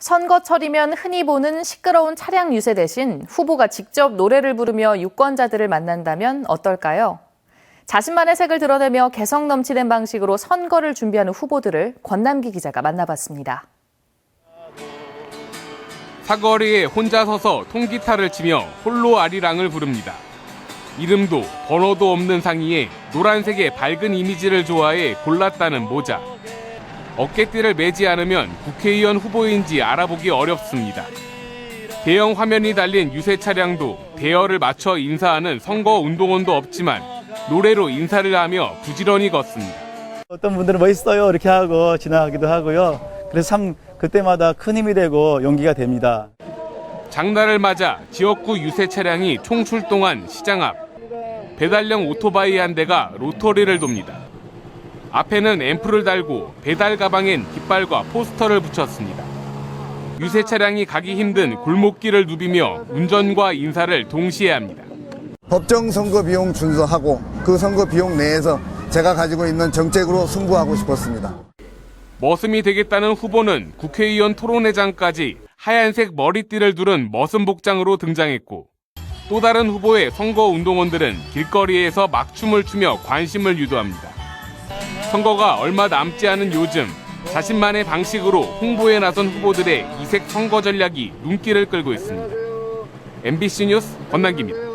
선거철이면 흔히 보는 시끄러운 차량 유세 대신 후보가 직접 노래를 부르며 유권자들을 만난다면 어떨까요? 자신만의 색을 드러내며 개성 넘치는 방식으로 선거를 준비하는 후보들을 권남기 기자가 만나봤습니다. 사거리에 혼자 서서 통기타를 치며 홀로 아리랑을 부릅니다. 이름도 번호도 없는 상의에 노란색의 밝은 이미지를 좋아해 골랐다는 모자. 어깨띠를 매지 않으면 국회의원 후보인지 알아보기 어렵습니다. 대형 화면이 달린 유세 차량도 대열을 맞춰 인사하는 선거 운동원도 없지만 노래로 인사를 하며 부지런히 걷습니다. 어떤 분들은 멋있어요 이렇게 하고 지나가기도 하고요. 그래서 참 그때마다 큰 힘이 되고 용기가 됩니다. 장날을 맞아 지역구 유세 차량이 총출동한 시장 앞. 배달용 오토바이 한 대가 로터리를 돕니다. 앞에는 앰프를 달고 배달 가방엔 깃발과 포스터를 붙였습니다. 유세 차량이 가기 힘든 골목길을 누비며 운전과 인사를 동시에 합니다. 법정 선거 비용 준수하고 그 선거 비용 내에서 제가 가지고 있는 정책으로 승부하고 싶었습니다. 머슴이 되겠다는 후보는 국회의원 토론회장까지 하얀색 머리띠를 두른 머슴 복장으로 등장했고 또 다른 후보의 선거 운동원들은 길거리에서 막춤을 추며 관심을 유도합니다. 선거가 얼마 남지 않은 요즘 자신만의 방식으로 홍보에 나선 후보들의 이색 선거 전략이 눈길을 끌고 있습니다. MBC 뉴스 권남기입니다.